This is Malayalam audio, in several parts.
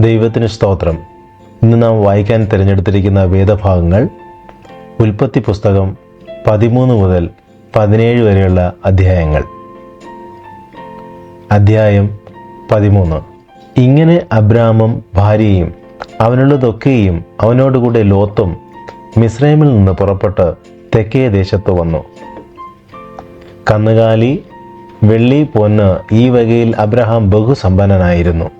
ദൈവത്തിന് സ്തോത്രം. ഇന്ന് നാം വായിക്കാൻ തിരഞ്ഞെടുത്തിരിക്കുന്ന വേദഭാഗങ്ങൾ ഉൽപ്പത്തി പുസ്തകം പതിമൂന്ന് മുതൽ പതിനേഴ് വരെയുള്ള അധ്യായങ്ങൾ. അധ്യായം പതിമൂന്ന്. ഇങ്ങനെ അബ്രാമും ഭാര്യയും അവനുള്ളതൊക്കെയും അവനോടുകൂടെ ലോത്തും മിസ്രൈമിൽ നിന്ന് പുറപ്പെട്ട് തെക്കേ ദേശത്ത് വന്നു. കന്നുകാലി വെള്ളി പൊന്ന് ഈ വകയിൽ അബ്രഹാം ബഹുസമ്പന്നനായിരുന്നു.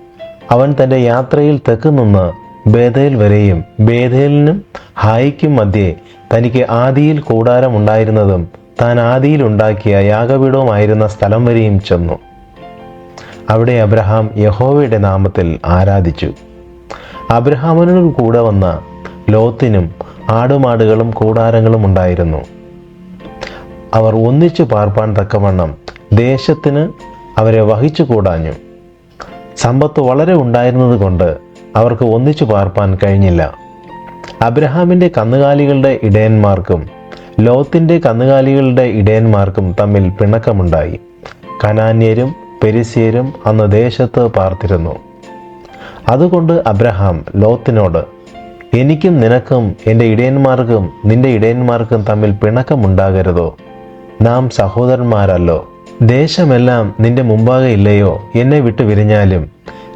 അവൻ തന്റെ യാത്രയിൽ തെക്ക് നിന്ന് ബേതേൽ വരെയും ബേതേലിനും ഹായിക്കും മധ്യേ തനിക്ക് ആദിയിൽ കൂടാരമുണ്ടായിരുന്നതും താൻ ആദിയിൽ ഉണ്ടാക്കിയ യാഗപീഠവുമായിരുന്ന സ്ഥലം വരെയും ചെന്നു. അവിടെ അബ്രഹാം യഹോവയുടെ നാമത്തിൽ ആരാധിച്ചു. അബ്രഹാമിനോട് കൂടെ വന്ന ലോത്തിനും ആടുമാടുകളും കൂടാരങ്ങളും ഉണ്ടായിരുന്നു. അവർ ഒന്നിച്ചു പാർപ്പാൻ തക്കവണ്ണം ദേശത്തിന് അവരെ വഹിച്ചു കൂടാഞ്ഞു സമ്പത്ത് വളരെ ഉണ്ടായിരുന്നതുകൊണ്ട് അവർക്ക് ഒന്നിച്ചു പാർപ്പാൻ കഴിഞ്ഞില്ല. അബ്രഹാമിന്റെ കന്നുകാലികളുടെ ഇടയന്മാർക്കും ലോത്തിന്റെ കന്നുകാലികളുടെ ഇടയന്മാർക്കും തമ്മിൽ പിണക്കമുണ്ടായി. കനാന്യരും പെരിസ്യരും അന്ന് ദേശത്ത് പാർത്തിരുന്നു. അതുകൊണ്ട് അബ്രഹാം ലോത്തിനോട് എനിക്കും നിനക്കും എന്റെ ഇടയന്മാർക്കും നിന്റെ ഇടയന്മാർക്കും തമ്മിൽ പിണക്കമുണ്ടാകരുതോ? നാം സഹോദരന്മാരല്ലോ. ദേശമെല്ലാം നിന്റെ മുമ്പാകെ ഇല്ലയോ? എന്നെ വിട്ടു വിരിഞ്ഞാലും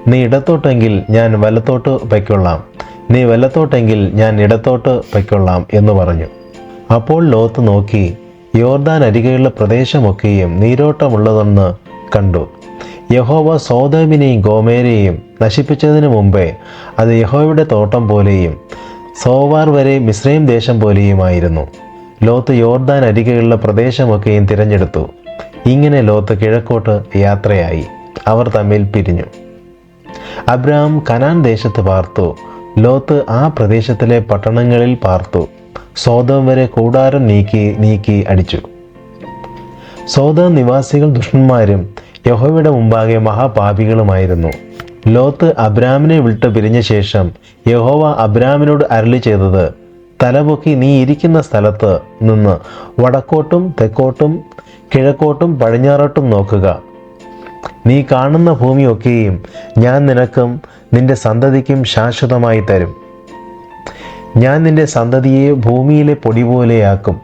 നീ ഇടത്തോട്ടെങ്കിൽ ഞാൻ വലത്തോട്ട് വയ്ക്കൊള്ളാം. നീ വലത്തോട്ടെങ്കിൽ ഞാൻ ഇടത്തോട്ട് വയ്ക്കൊള്ളാം എന്ന് പറഞ്ഞു. അപ്പോൾ ലോത്ത് നോക്കി യോർദാൻ അരികെയുള്ള പ്രദേശമൊക്കെയും നീരോട്ടമുള്ളതെന്ന് കണ്ടു. യഹോവ സോതമിനെയും ഗോമേരെയും നശിപ്പിച്ചതിനു മുമ്പേ അത് യഹോവയുടെ തോട്ടം പോലെയും സോവാർ വരെ മിശ്രയും ദേശം പോലെയുമായിരുന്നു. ലോത്ത് യോർദാൻ അരികെയുള്ള പ്രദേശമൊക്കെയും തിരഞ്ഞെടുത്തു. ഇങ്ങനെ ലോത്ത് കിഴക്കോട്ട് യാത്രയായി. അവർ തമ്മിൽ പിരിഞ്ഞു. അബ്രഹാം കനാൻ ദേശത്ത് പാർത്തു. ലോത്ത് ആ പ്രദേശത്തിലെ പട്ടണങ്ങളിൽ പാർത്തു. സോതം വരെ കൂടാരം നീക്കി നീക്കി അടിച്ചു. സോതം നിവാസികൾ ദുഷ്ടന്മാരും യഹോവയുടെ മുമ്പാകെ മഹാപാപികളുമായിരുന്നു. ലോത്ത് അബ്രാമിനെ വിട്ട് പിരിഞ്ഞ ശേഷം യഹോവ അബ്രാമിനോട് അരളി ചെയ്തത് തലപൊക്കി നീ ഇരിക്കുന്ന സ്ഥലത്ത് നിന്ന് വടക്കോട്ടും തെക്കോട്ടും കിഴക്കോട്ടും പടിഞ്ഞാറോട്ടും നോക്കുക. നീ കാണുന്ന ഭൂമിയൊക്കെയും ഞാൻ നിനക്കും നിന്റെ സന്തതിക്കും ശാശ്വതമായി തരും. ഞാൻ നിന്റെ സന്തതിയെ ഭൂമിയിലെ പൊടി പോലെയാക്കും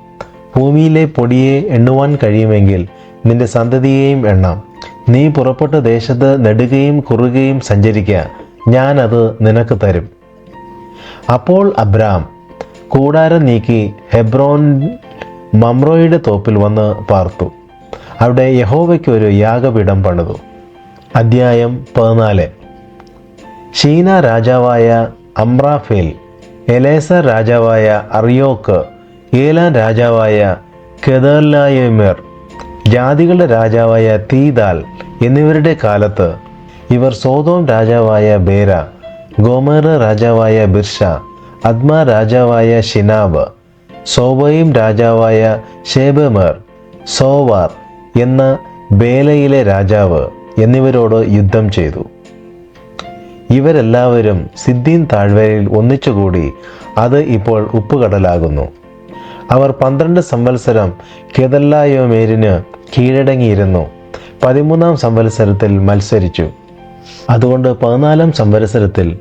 ഭൂമിയിലെ പൊടിയെ എണ്ണുവാൻ കഴിയുമെങ്കിൽ നിന്റെ സന്തതിയെയും എണ്ണാം. നീ പുറപ്പെട്ട ദേശത്ത് നെടുകയും കുറുകയും സഞ്ചരിക്കുക ഞാനത് നിനക്ക് തരും. അപ്പോൾ അബ്രാം കൂടാരം നീക്കി ഹെബ്രോൻ മമ്രോയുടെ തോപ്പിൽ വന്ന് പാർത്തു. അവിടെ യഹോവയ്ക്ക് ഒരു യാഗപീഠം പണിതു. അദ്ധ്യായം പതിനാല്. ഷീന രാജാവായ അമ്രാഫേൽ എലേസ രാജാവായ അറിയോക്ക് ഏലാൻ രാജാവായ കെദർലായമേർ ജാതികളുടെ രാജാവായ തീദാൽ എന്നിവരുടെ കാലത്ത് ഇവർ സോതോം രാജാവായ ബേര ഗോമേറ രാജാവായ ബിർഷ അദ്മ രാജാവായ ഷിനാബ് സോബയും രാജാവായ ഷേബമേർ സോവാർ എന്ന ബേലയിലെ രാജാവ് എന്നിവരോട് യുദ്ധം ചെയ്തു. ഇവരെല്ലാവരും സിദ്ദീൻ താഴ്വരയിൽ ഒന്നിച്ചുകൂടി അത് ഇപ്പോൾ ഉപ്പുകടലാകുന്നു. അവർ പന്ത്രണ്ട് സംവത്സരം കെതല്ലായോമേരിന് കീഴടങ്ങിയിരുന്നു. പതിമൂന്നാം സംവത്സരത്തിൽ മത്സരിച്ചു. അതുകൊണ്ട് പതിനാലാം സംവത്സരത്തിൽ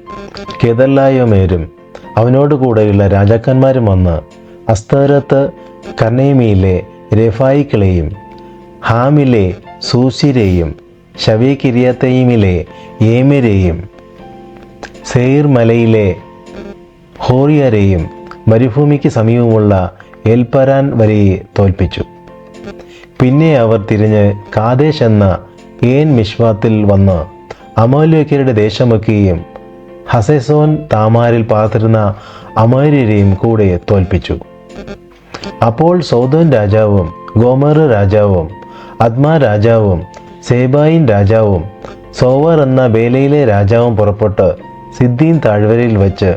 കെതല്ലായോമേരും അവനോടുകൂടെയുള്ള രാജാക്കന്മാരും വന്ന് അസ്തരത്ത് കനേമിയിലെ രഫായിക്കളെയും ഹാമിലെ സൂസിരെയും ഷവേക്കിരിയത്തയിമിലെ ഏമിരെയും സെയിർ മലയിലെ ഹോറിയരെയും മരുഭൂമിക്ക് സമീപമുള്ള എൽപരാൻ വരെയെ തോൽപ്പിച്ചു. പിന്നെ അവർ തിരിഞ്ഞ് കാദേശ് എന്ന ഏൻ മിഷ്വാത്തിൽ വന്ന് അമോല്യക്കരുടെ ദേശമൊക്കെയും ഹസെസോൻ താമാരിൽ പാർത്തിരുന്ന അമോര്യരെയും കൂടെ തോൽപ്പിച്ചു. അപ്പോൾ സൗദോൻ രാജാവും ഗോമർ രാജാവും അദ്മ രാജാവും സേബായിൻ രാജാവും സോവർ എന്ന വേലയിലെ രാജാവും പുറപ്പെട്ട് സിദ്ദീൻ താഴ്വരയിൽ വെച്ച്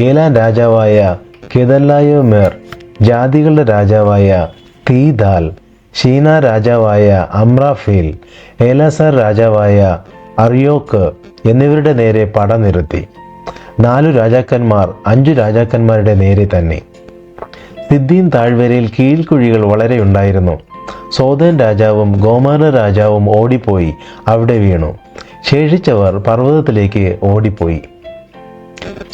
ഏലാൻ രാജാവായ കെതല്ലായോ മേർ ജാതികളുടെ രാജാവായ തീദാൽ ഷീന രാജാവായ അമ്രാഫീൽ ഏലാസർ രാജാവായ അറിയോക്ക് എന്നിവരുടെ നേരെ പട നിരത്തി. നാലു രാജാക്കന്മാർ അഞ്ചു രാജാക്കന്മാരുടെ നേരെ തന്നെ. സിദ്ദീൻ താഴ്വരയിൽ കീഴ്ക്കുഴികൾ വളരെ ഉണ്ടായിരുന്നു. സോദൻ രാജാവും ഗോമാന രാജാവും ഓടിപ്പോയി. അവിടെ വീണു. ശേഷിച്ചവർ പർവതത്തിലേക്ക് ഓടിപ്പോയി.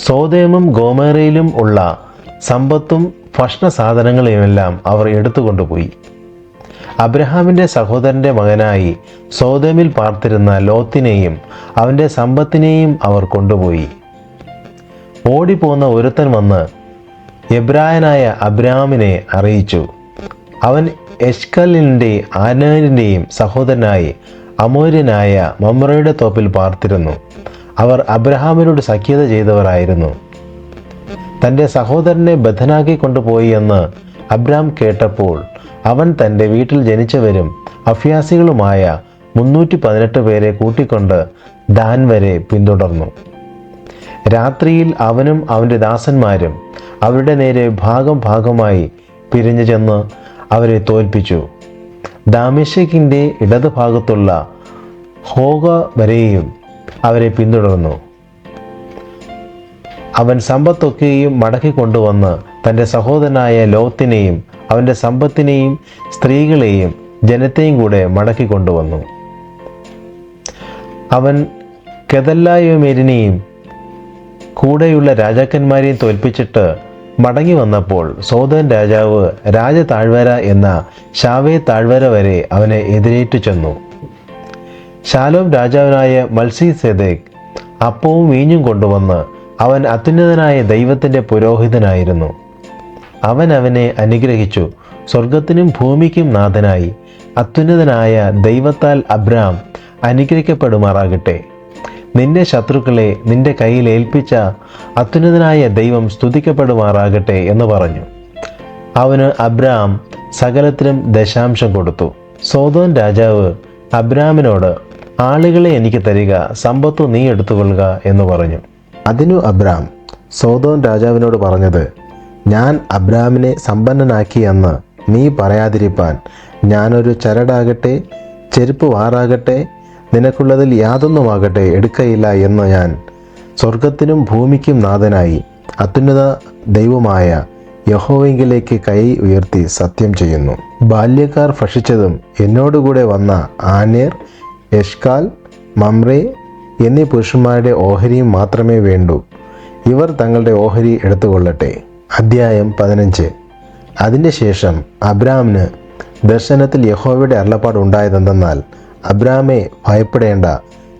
സോതേമും ഗോമേറയിലും ഉള്ള സമ്പത്തും ഭക്ഷണ സാധനങ്ങളെയുമെല്ലാം അവർ എടുത്തുകൊണ്ടുപോയി. അബ്രഹാമിന്റെ സഹോദരന്റെ മകനായി സോതേമിൽ പാർത്തിരുന്ന ലോത്തിനെയും അവന്റെ സമ്പത്തിനെയും അവർ കൊണ്ടുപോയി. ഓടിപ്പോന്ന ഒരുത്തൻ വന്ന് എബ്രായനായ അബ്രഹാമിനെ അറിയിച്ചു. അവൻ എഷ്കലിന്റെ ആനാനിന്റെയും സഹോദരനായി അമൂര്യനായ മമ്രയുടെ തോപ്പിൽ പാർത്തിരുന്നു. അവർ അബ്രഹാമിനോട് സഖ്യത ചെയ്തവരായിരുന്നു. തന്റെ സഹോദരനെ ബദ്ധനാക്കി കൊണ്ടുപോയി എന്ന് അബ്രാം കേട്ടപ്പോൾ അവൻ തന്റെ വീട്ടിൽ ജനിച്ചവരും അഭ്യാസികളുമായ മുന്നൂറ്റി പതിനെട്ട് പേരെ കൂട്ടിക്കൊണ്ട് ദാൻ വരെ പിന്തുടർന്നു. രാത്രിയിൽ അവനും അവന്റെ ദാസന്മാരും അവരുടെ നേരെ ഭാഗം ഭാഗമായി പിരിഞ്ഞു ചെന്ന് അവരെ തോൽപ്പിച്ചു. ദാമിഷക്കിന്റെ ഇടതുഭാഗത്തുള്ള ഹോഗ വരെയും അവരെ പിന്തുടർന്നു. അവൻ സമ്പത്തൊക്കെയും മടക്കി കൊണ്ടുവന്ന് തന്റെ സഹോദരനായ ലോത്തിനെയും അവന്റെ സമ്പത്തിനെയും സ്ത്രീകളെയും ജനത്തെയും കൂടെ മടക്കി കൊണ്ടുവന്നു. അവൻ കെതല്ലായോമേരിനെയും കൂടെയുള്ള രാജാക്കന്മാരെയും തോൽപ്പിച്ചിട്ട് മടങ്ങി വന്നപ്പോൾ സോദൻ രാജാവ് രാജ താഴ്വര എന്ന ഷാവേ താഴ്വര വരെ അവനെ എതിരേറ്റു ചെന്നു. ശാലോം രാജാവിനായ മത്സി സെദേക് അപ്പവും വീഞ്ഞും കൊണ്ടുവന്ന് അവൻ അത്യുന്നതനായ ദൈവത്തിന്റെ പുരോഹിതനായിരുന്നു. അവൻ അവനെ അനുഗ്രഹിച്ചു. സ്വർഗത്തിനും ഭൂമിക്കും നാഥനായി അത്യുന്നതനായ ദൈവത്താൽ അബ്രാം അനുഗ്രഹിക്കപ്പെടുമാറാകട്ടെ. നിന്റെ ശത്രുക്കളെ നിന്റെ കയ്യിൽ ഏൽപ്പിച്ച അത്യുന്നതനായ ദൈവം സ്തുതിക്കപ്പെടുമാറാകട്ടെ എന്ന് പറഞ്ഞു. അവന് അബ്രാം സകലത്തിലും ദശാംശം കൊടുത്തു. സോതോൻ രാജാവ് അബ്രാമിനോട് ആളുകളെ എനിക്ക് തരിക സമ്പത്തു നീ എടുത്തുകൊള്ളുക എന്ന് പറഞ്ഞു. അതിനു അബ്രാം സോതോൻ രാജാവിനോട് പറഞ്ഞത് ഞാൻ അബ്രാമിനെ സമ്പന്നനാക്കിയെന്ന് നീ പറയാതിരിപ്പാൻ ഞാനൊരു ചരടാകട്ടെ ചെരുപ്പ് വാറാകട്ടെ നിനക്കുള്ളതിൽ യാതൊന്നുമാകട്ടെ എടുക്കയില്ല എന്ന് ഞാൻ സ്വർഗത്തിനും ഭൂമിക്കും നാഥനായി അത്യുന്നത ദൈവമായ യഹോവെങ്കിലേക്ക് കൈ ഉയർത്തി സത്യം ചെയ്യുന്നു. ബാല്യക്കാർ ഭക്ഷിച്ചതും എന്നോടുകൂടെ വന്ന ആനേർ യഷ്കാൽ മമ്രെ എന്നീ പുരുഷന്മാരുടെ ഓഹരിയും മാത്രമേ വേണ്ടൂ. ഇവർ തങ്ങളുടെ ഓഹരി എടുത്തുകൊള്ളട്ടെ. അദ്ധ്യായം പതിനഞ്ച്. അതിന്റെ ശേഷം അബ്രാമിന് ദർശനത്തിൽ യഹോവയുടെ അരുളപ്പാട് ഉണ്ടായതെന്തെന്നാൽ അബ്രാമെ ഭയപ്പെടേണ്ട.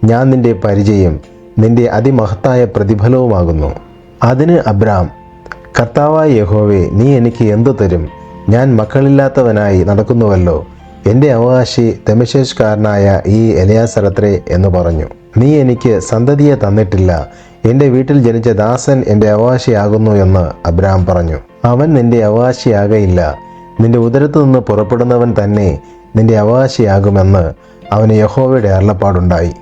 ഞാൻ നിന്റെ പരിചയം നിന്റെ അതിമഹത്തായ പ്രതിഫലവുമാകുന്നു. അതിന് അബ്രാം കർത്താവായ യഹോവേ നീ എനിക്ക് എന്തു തരും? ഞാൻ മക്കളില്ലാത്തവനായി നടക്കുന്നുവല്ലോ. എന്റെ അവകാശി ദമശേഷ്കാരനായ ഈ എലയാസരത്രേ എന്ന് പറഞ്ഞു. നീ എനിക്ക് സന്തതിയെ തന്നിട്ടില്ല. എന്റെ വീട്ടിൽ ജനിച്ച ദാസൻ എന്റെ അവകാശിയാകുന്നു എന്ന് അബ്രാം പറഞ്ഞു. അവൻ നിന്റെ അവകാശിയാകയില്ല. നിന്റെ ഉദരത്തു നിന്ന് പുറപ്പെടുന്നവൻ തന്നെ നിന്റെ അവകാശിയാകുമെന്ന് അവന് യഹോവയുടെ അരുളപ്പാടുണ്ടായി.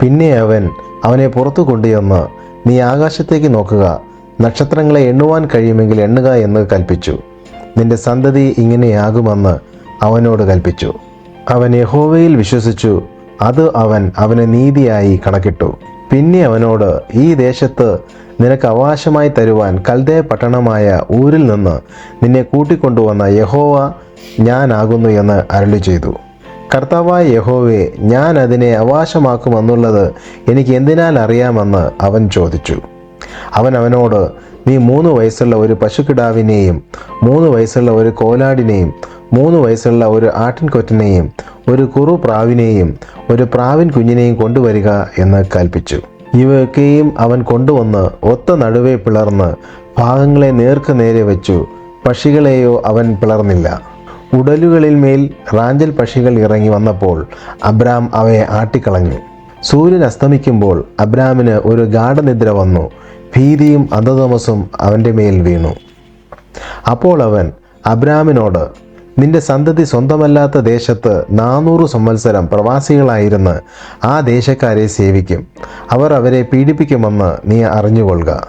പിന്നെ അവൻ അവനെ പുറത്തു കൊണ്ടുവന്ന് നീ ആകാശത്തേക്ക് നോക്കുക. നക്ഷത്രങ്ങളെ എണ്ണുവാൻ കഴിയുമെങ്കിൽ എണ്ണുക എന്ന് കൽപ്പിച്ചു നിന്റെ സന്തതി ഇങ്ങനെയാകുമെന്ന് അവനോട് കൽപ്പിച്ചു അവൻ യഹോവയിൽ വിശ്വസിച്ചു. അത് അവൻ അവന് നീതിയായി കണക്കിട്ടു. പിന്നെ അവനോട് ഈ ദേശത്ത് നിനക്ക് അവകാശമായി തരുവാൻ കൽദയ പട്ടണമായ ഊരിൽ നിന്ന് നിന്നെ കൂട്ടിക്കൊണ്ടുവന്ന യഹോവ ഞാനാകുന്നു എന്ന് അരളി ചെയ്തു കർത്താവായ യഹോവേ ഞാൻ അതിനെ അവകാശമാക്കുമെന്നുള്ളത് എനിക്ക് എന്തിനാൽ അറിയാമെന്ന് അവൻ ചോദിച്ചു. അവൻ അവനോട് നീ മൂന്ന് വയസ്സുള്ള ഒരു പശുക്കിടാവിനെയും മൂന്ന് വയസ്സുള്ള ഒരു കോലാടിനെയും മൂന്ന് വയസ്സുള്ള ഒരു ആട്ടിൻകൊറ്റനെയും ഒരു കുറു പ്രാവിനെയും ഒരു പ്രാവിൻ കുഞ്ഞിനെയും കൊണ്ടുവരിക എന്ന് കൽപ്പിച്ചു. ഇവയൊക്കെയും അവൻ കൊണ്ടുവന്ന് ഒത്ത നടുവേ പിളർന്ന് ഭാഗങ്ങളെ നേർക്കു നേരെ വെച്ചു. പക്ഷികളെയോ അവൻ പിളർന്നില്ല. ഉടലുകളിൽ മേൽ റാഞ്ചൽ പക്ഷികൾ ഇറങ്ങി വന്നപ്പോൾ അബ്രാം അവയെ ആട്ടിക്കളഞ്ഞു. സൂര്യൻ അസ്തമിക്കുമ്പോൾ അബ്രാമിന് ഒരു ഗാഠനിദ്ര വന്നു. ഭീതിയും അന്ധതമസും അവന്റെ മേൽ വീണു. അപ്പോൾ അവൻ അബ്രാമിനോട് നിന്റെ സന്തതി സ്വന്തമല്ലാത്ത ദേശത്ത് നാനൂറ് സംവത്സരം പ്രവാസികളായിരുന്ന് ആ ദേശക്കാരെ സേവിക്കും. അവർ അവരെ പീഡിപ്പിക്കുമെന്ന് നീ അറിഞ്ഞുകൊള്ളുക.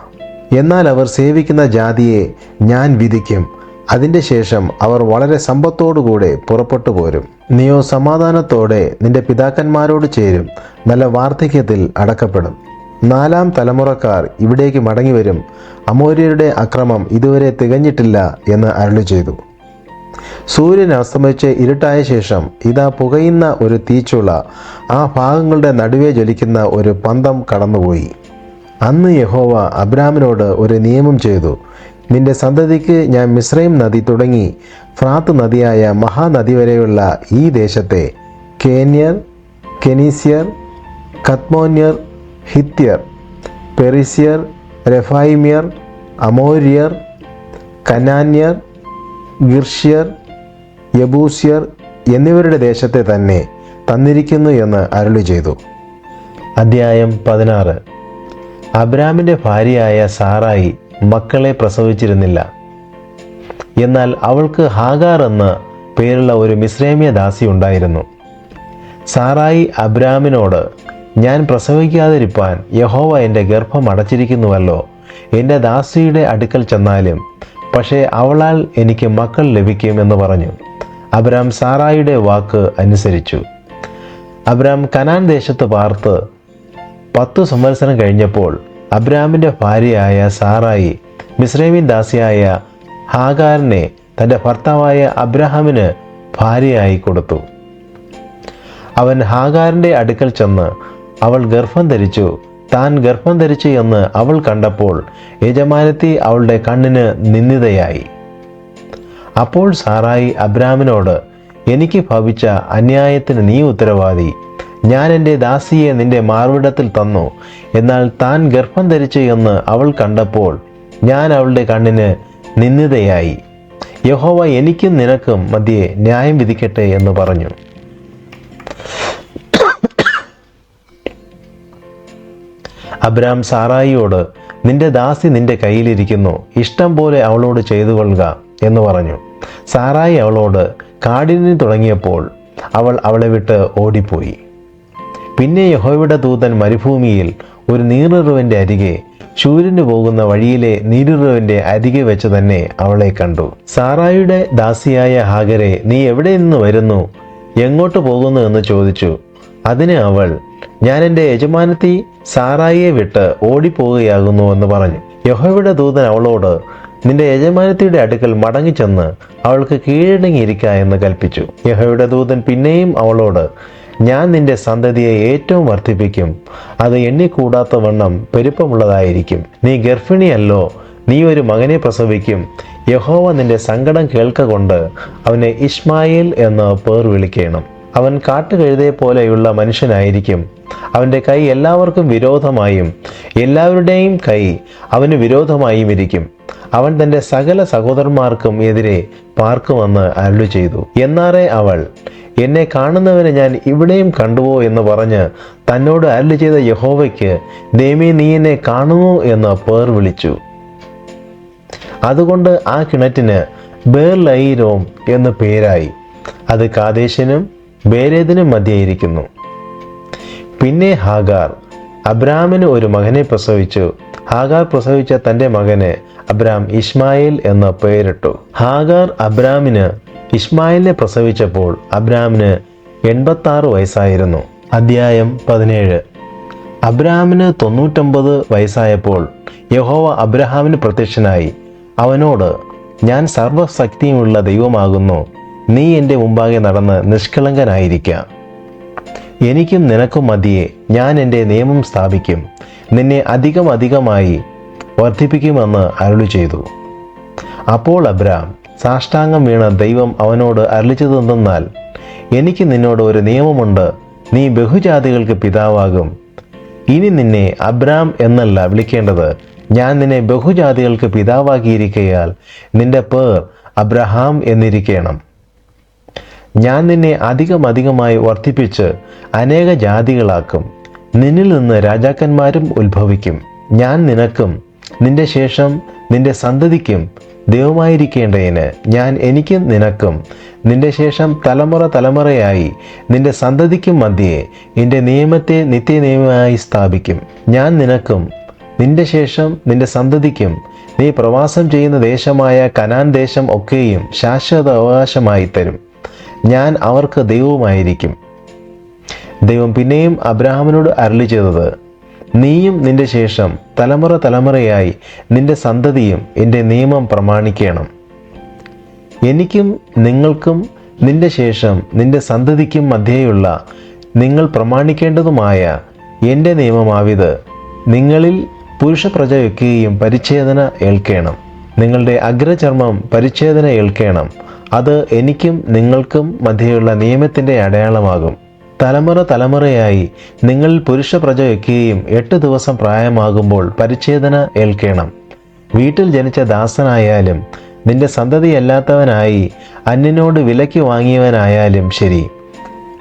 എന്നാൽ അവർ സേവിക്കുന്ന ജാതിയെ ഞാൻ വിധിക്കും. അതിന്റെ ശേഷം അവർ വളരെ സമ്പത്തോടുകൂടെ പുറപ്പെട്ടു പോരും. നീയോ സമാധാനത്തോടെ നിന്റെ പിതാക്കന്മാരോട് ചേരും. നല്ല വാർദ്ധക്യത്തിൽ അടക്കപ്പെടും. നാലാം തലമുറക്കാർ ഇവിടേക്ക് മടങ്ങിവരും. അമോര്യരുടെ അക്രമം ഇതുവരെ തികഞ്ഞിട്ടില്ല എന്ന് അരുളി ചെയ്തു സൂര്യൻ അസ്തമിച്ച് ഇരുട്ടായ ശേഷം ഇതാ പുകയുന്ന ഒരു തീച്ചുള ആ ഭാഗങ്ങളുടെ നടുവേ ജ്വലിക്കുന്ന ഒരു പന്തം കടന്നുപോയി. അന്ന് യഹോവ അബ്രാമിനോട് ഒരു നിയമം ചെയ്തു. നിന്റെ സന്തതിക്ക് ഞാൻ മിശ്രൈം നദി തുടങ്ങി. ഫ്രാത്ത് നദിയായ മഹാനദി വരെയുള്ള ഈ ദേശത്തെ കേന്യർ കെനീസ്യർ കത്മോന്യർ ഹിത്യർ പെറിസ്യർ റെഫായിമിയർ അമോര്യർ കനാന്യർ ഗിർഷ്യർ യബൂസ്യർ എന്നിവരുടെ ദേശത്തെ തന്നെ തന്നിരിക്കുന്നു എന്ന് അരുളി ചെയ്തു അധ്യായം പതിനാറ്. അബ്രാമിന്റെ ഭാര്യയായ സാറായി മക്കളെ പ്രസവിച്ചിരുന്നില്ല. എന്നാൽ അവൾക്ക് ഹാഗാർ എന്ന് പേരുള്ള ഒരു മിശ്രേമ്യ ദാസി ഉണ്ടായിരുന്നു. സാറായി അബ്രാമിനോട് ഞാൻ പ്രസവിക്കാതിരിപ്പാൻ യഹോവ എന്റെ ഗർഭം അടച്ചിരിക്കുന്നുവല്ലോ. എന്റെ ദാസിയുടെ അടുക്കൽ ചെന്നാലും പക്ഷേ അവളാൽ എനിക്ക് മക്കൾ ലഭിക്കും എന്ന് പറഞ്ഞു. അബ്രാം സാറായിയുടെ വാക്ക് അനുസരിച്ചു. അബ്രാം കനാൻ ദേശത്ത് പാർത്ത് പത്തു സംവത്സരം കഴിഞ്ഞപ്പോൾ അബ്രാമിന്റെ ഭാര്യയായ സാറായി മിസ്രൈമിൻ ദാസിയായ ഹാഗാറിനെ തന്റെ ഭർത്താവായ അബ്രഹാമിന് ഭാര്യയായി കൊടുത്തു. അവൻ ഹാഗാറിന്റെ അടുക്കൽ ചെന്ന് അവൾ ഗർഭം ധരിച്ചു. താൻ ഗർഭം ധരിച്ചു എന്ന് അവൾ കണ്ടപ്പോൾ യജമാനത്തി അവളുടെ കണ്ണിന് നിന്ദിതയായി. അപ്പോൾ സാറായി അബ്രാമിനോട് എനിക്ക് ഭവിച്ച അന്യായത്തിന് നീ ഉത്തരവാദി. ഞാൻ എന്റെ ദാസിയെ നിന്റെ മാർവിടത്തിൽ തന്നു. എന്നാൽ താൻ ഗർഭം ധരിച്ചു എന്ന് അവൾ കണ്ടപ്പോൾ ഞാൻ അവളുടെ കണ്ണിന് നിന്ദിതയായി. യഹോവ എനിക്കും നിനക്കും മധ്യേ ന്യായം വിധിക്കട്ടെ എന്ന് പറഞ്ഞു. അബ്രാം സാറായിയോട് നിന്റെ ദാസി നിന്റെ കയ്യിലിരിക്കുന്നു. ഇഷ്ടം പോലെ അവളോട് ചെയ്തു കൊള്ളുക എന്ന് പറഞ്ഞു. സാറായി അവളോട് കാടിന് തുടങ്ങിയപ്പോൾ അവൾ അവളെ വിട്ട് ഓടിപ്പോയി. പിന്നെ യഹോയുടെ ദൂതൻ മരുഭൂമിയിൽ ഒരു നീറിറുവിന്റെ അരികെ ശൂര്യന് പോകുന്ന വഴിയിലെ നീരിറുവിന്റെ അരികെ വെച്ച് തന്നെ അവളെ കണ്ടു. സാറായുടെ ദാസിയായ ഹാഗരെ നീ എവിടെ നിന്ന് വരുന്നു? എങ്ങോട്ട് പോകുന്നു? എന്ന് ചോദിച്ചു. അതിന് അവൾ ഞാൻ എന്റെ യജമാനത്തി സാറായിയെ വിട്ട് ഓടിപ്പോവുകയാകുന്നു എന്ന് പറഞ്ഞു. യഹോയുടെ ദൂതൻ അവളോട് നിന്റെ യജമാനത്തിയുടെ അടുക്കൽ മടങ്ങിച്ചെന്ന് അവൾക്ക് കീഴടങ്ങിയിരിക്ക എന്ന് കൽപ്പിച്ചു. യഹോയുടെ ദൂതൻ പിന്നെയും അവളോട് ഞാൻ നിന്റെ സന്തതിയെ ഏറ്റവും വർദ്ധിപ്പിക്കും. അത് എണ്ണിക്കൂടാത്ത വണ്ണം പെരുപ്പമുള്ളതായിരിക്കും. നീ ഗർഭിണിയല്ലോ. നീ ഒരു മകനെ പ്രസവിക്കും. യഹോവ നിന്റെ സങ്കടം കേൾക്ക കൊണ്ട് അവനെ ഇസ്മായിൽ എന്ന് പേർ വിളിക്കണം. അവൻ കാട്ടുകഴുതയെ പോലെയുള്ള മനുഷ്യനായിരിക്കും. അവന്റെ കൈ എല്ലാവർക്കും വിരോധമായും എല്ലാവരുടെയും കൈ അവന് വിരോധമായും ഇരിക്കും. അവൻ തന്റെ സകല സഹോദരന്മാർക്കും എതിരെ പാർക്കുമെന്ന് അരുളി ചെയ്തു എന്നാറേ അവൾ എന്നെ കാണുന്നവനെ ഞാൻ ഇവിടെയും കണ്ടുവോ എന്ന് പറഞ്ഞ് തന്നോട് അല്ല ചെയ്ത യഹോവയ്ക്ക് ദേമി നീ എന്നെ കാണുമോ എന്ന് പേർ വിളിച്ചു. അതുകൊണ്ട് ആ കിണറ്റിന് ബേർലൈരോം എന്ന് പേരായി. അത് കാദേശിനും ബേരേദിനും മധ്യയിരിക്കുന്നു. പിന്നെ ഹാഗാർ. അബ്രാമിന് ഒരു മകനെ പ്രസവിച്ചു. ഹാഗാർ പ്രസവിച്ച തന്റെ മകന് അബ്രാം ഇസ്മായിൽ എന്ന പേരിട്ടു. ഹാഗാർ അബ്രാമിന് ഇസ്മായിലിനെ പ്രസവിച്ചപ്പോൾ അബ്രാമിന് എൺപത്താറ് വയസ്സായിരുന്നു. അദ്ധ്യായം പതിനേഴ്. അബ്രാമിന് തൊണ്ണൂറ്റൊമ്പത് വയസ്സായപ്പോൾ യഹോവ അബ്രഹാമിന് പ്രത്യക്ഷനായി. അവനോട് ഞാൻ സർവശക്തിയുമുള്ള ദൈവമാകുന്നു. നീ എന്റെ മുമ്പാകെ നടന്ന് നിഷ്കളങ്കനായിരിക്കാം. എനിക്കും നിനക്കും മതിയെ ഞാൻ എന്റെ നിയമം സ്ഥാപിക്കും. നിന്നെ അധികം അധികമായി വർദ്ധിപ്പിക്കുമെന്ന് അരുളി ചെയ്തു അപ്പോൾ അബ്രാം സാഷ്ടാംഗം വീണ ദൈവം അവനോട് അരളിച്ചതെന്നാൽ എനിക്ക് നിന്നോട് ഒരു നിയമമുണ്ട് നീ ബഹുജാതികൾക്ക് പിതാവാകും. ഇനി നിന്നെ അബ്രാം എന്നല്ല വിളിക്കേണ്ടത്. ഞാൻ നിന്നെ ബഹുജാതികൾക്ക് പിതാവാക്കിയിരിക്കയാൽ നിന്റെ പേർ അബ്രഹാം എന്നിരിക്കണം. ഞാൻ നിന്നെ അധികം അധികമായി വർദ്ധിപ്പിച്ച് അനേക ജാതികളാക്കും. നിന്നിൽ നിന്ന് രാജാക്കന്മാരും ഉത്ഭവിക്കും. ഞാൻ നിനക്കും നിന്റെ ശേഷം നിന്റെ സന്തതിക്കും ദൈവമായിരിക്കേണ്ടതിന് ഞാൻ എനിക്കും നിനക്കും നിന്റെ ശേഷം തലമുറ തലമുറയായി നിന്റെ സന്തതിക്കും മധ്യേ എന്റെ നിയമത്തെ നിത്യനിയമമായി സ്ഥാപിക്കും. ഞാൻ നിനക്കും നിന്റെ ശേഷം നിന്റെ സന്തതിക്കും നീ പ്രവാസം ചെയ്യുന്ന ദേശമായ കനാൻ ദേശം ഒക്കെയും ശാശ്വത അവകാശമായി തരും. ഞാൻ അവർക്ക് ദൈവവുമായിരിക്കും. ദൈവം പിന്നെയും അബ്രാഹാമിനോട് അരളി ചെയ്തത് നീയും നിന്റെ ശേഷം തലമുറ തലമുറയായി നിന്റെ സന്തതിയും എന്റെ നിയമം പ്രമാണിക്കണം. എനിക്കും നിങ്ങൾക്കും നിന്റെ ശേഷം നിന്റെ സന്തതിക്കും മധ്യേയുള്ള നിങ്ങൾ പ്രമാണിക്കേണ്ടതുമായ എന്റെ നിയമമാവിത് നിങ്ങളിൽ പുരുഷപ്രജ വെക്കുകയും പരിച്ഛേദന ഏൽക്കണം. നിങ്ങളുടെ അഗ്രചർമ്മം പരിച്ഛേദന ഏൽക്കണം. അത് എനിക്കും നിങ്ങൾക്കും മധ്യേയുള്ള നിയമത്തിന്റെ അടയാളമാകും. തലമുറ തലമുറയായി നിങ്ങൾ പുരുഷ പ്രജയൊക്കെയും എട്ട് ദിവസം പ്രായമാകുമ്പോൾ പരിച്ഛേദന ഏൽക്കണം. വീട്ടിൽ ജനിച്ച ദാസനായാലും നിന്റെ സന്തതിയല്ലാത്തവനായി അന്യനോട് വിലയ്ക്ക് വാങ്ങിയവനായാലും ശരി.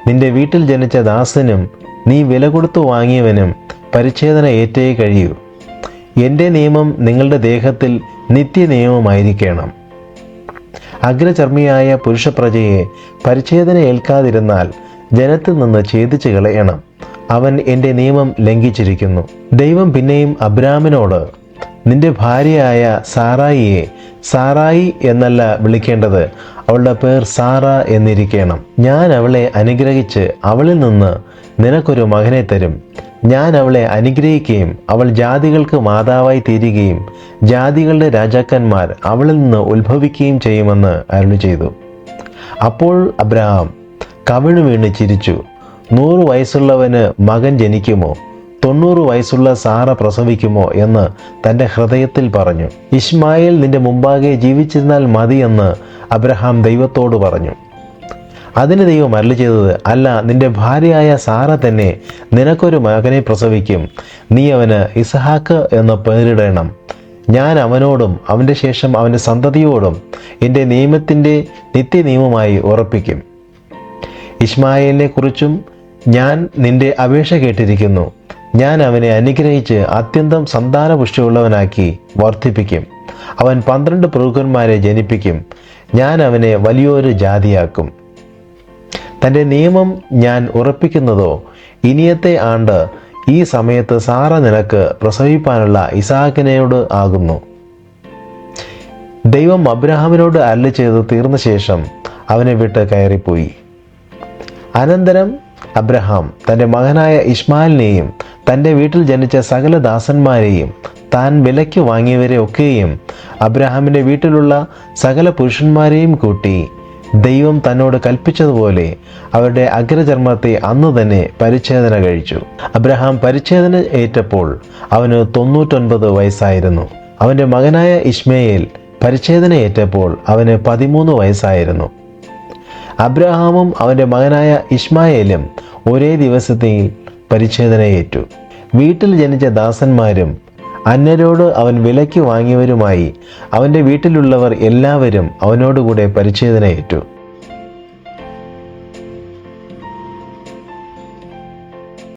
നിന്റെ വീട്ടിൽ ജനിച്ച ദാസനും നീ വില കൊടുത്തു വാങ്ങിയവനും പരിച്ഛേദന ഏറ്റേ കഴിയൂ. എന്റെ നിയമം നിങ്ങളുടെ ദേഹത്തിൽ നിത്യനിയമമായിരിക്കണം. അഗ്രചർമ്മിയായ പുരുഷപ്രജയെ പരിച്ഛേദന ഏൽക്കാതിരുന്നാൽ ജനത്തിൽ നിന്ന് ഛേദിച്ചു കളയണം. അവൻ എന്റെ നിയമം ലംഘിച്ചിരിക്കുന്നു. ദൈവം പിന്നെയും അബ്രാമിനോട് നിന്റെ ഭാര്യയായ സാറായിയെ സാറായി എന്നല്ല വിളിക്കേണ്ടത്. അവളുടെ പേർ സാറ എന്നിരിക്കണം. ഞാൻ അവളെ അനുഗ്രഹിച്ച് അവളിൽ നിന്ന് നിനക്കൊരു മകനെ തരും. ഞാൻ അവളെ അനുഗ്രഹിക്കുകയും അവൾ ജാതികൾക്ക് മാതാവായി തീരുകയും ജാതികളുടെ രാജാക്കന്മാർ അവളിൽ നിന്ന് ഉത്ഭവിക്കുകയും ചെയ്യുമെന്ന് അരുളി ചെയ്തു അപ്പോൾ അബ്രഹാം കവിണ് വീണ് ചിരിച്ചു. നൂറ് വയസ്സുള്ളവന് മകൻ ജനിക്കുമോ? തൊണ്ണൂറ് വയസ്സുള്ള സാറ പ്രസവിക്കുമോ എന്ന് തന്റെ ഹൃദയത്തിൽ പറഞ്ഞു. ഇസ്മായിൽ നിന്റെ മുമ്പാകെ ജീവിച്ചിരുന്നാൽ മതിയെന്ന് അബ്രഹാം ദൈവത്തോട് പറഞ്ഞു. അതിന് ദൈവം അരളി ചെയ്തത് അല്ല നിന്റെ ഭാര്യയായ സാറ തന്നെ നിനക്കൊരു മകനെ പ്രസവിക്കും. നീ അവന് ഇസഹാക്ക് എന്ന് പേരിടണം. ഞാൻ അവനോടും അവന്റെ ശേഷം അവന്റെ സന്തതിയോടും എന്റെ നിയമത്തിന്റെ നിത്യനിയമമായി ഉറപ്പിക്കും. ഇസ്മായിലിനെ കുറിച്ചും ഞാൻ നിന്റെ അപേക്ഷ കേട്ടിരിക്കുന്നു. ഞാൻ അവനെ അനുഗ്രഹിച്ച് അത്യന്തം സന്താനപുഷ്ടിയുള്ളവനാക്കി വർദ്ധിപ്പിക്കും. അവൻ പന്ത്രണ്ട് പ്രഭുക്കന്മാരെ ജനിപ്പിക്കും. ഞാൻ അവനെ വലിയൊരു ജാതിയാക്കും. തന്റെ നിയമം ഞാൻ ഉറപ്പിക്കുന്നതോ? ഇനിയത്തെ ആണ്ട് ഈ സമയത്ത് സാറ നിനക്ക് പ്രസവിപ്പാനുള്ള ഇസാക്കിനോട് ആകുന്നു. ദൈവം അബ്രഹാമിനോട് അല്ല ചെയ്ത് തീർന്ന ശേഷം അവനെ വിട്ട് കയറിപ്പോയി. അനന്തരം അബ്രഹാം തന്റെ മകനായ ഇസ്മായിലിനെയും തന്റെ വീട്ടിൽ ജനിച്ച സകല ദാസന്മാരെയും താൻ വിലയ്ക്ക് വാങ്ങിയവരെ ഒക്കെയും അബ്രഹാമിന്റെ വീട്ടിലുള്ള സകല പുരുഷന്മാരെയും കൂട്ടി ദൈവം തന്നോട് കൽപ്പിച്ചതുപോലെ അവരുടെ അഗ്രചർമ്മത്തെ അന്ന് തന്നെ പരിച്ഛേദന കഴിച്ചു. അബ്രഹാം പരിച്ഛേദന ഏറ്റപ്പോൾ അവന് തൊണ്ണൂറ്റൊൻപത് വയസ്സായിരുന്നു. അവന്റെ മകനായ ഇസ്മയേൽ പരിച്ഛേദന ഏറ്റപ്പോൾ അവന് പതിമൂന്ന് വയസ്സായിരുന്നു. അബ്രഹാമും അവന്റെ മകനായ ഇസ്മായേലും ഒരേ ദിവസത്തിൽ പരിച്ഛേദനയേറ്റു. വീട്ടിൽ ജനിച്ച ദാസന്മാരും അന്നരോട് അവൻ വിലയ്ക്ക് വാങ്ങിയവരുമായി അവന്റെ വീട്ടിലുള്ളവർ എല്ലാവരും അവനോടുകൂടെ പരിച്ഛേദനയേറ്റു.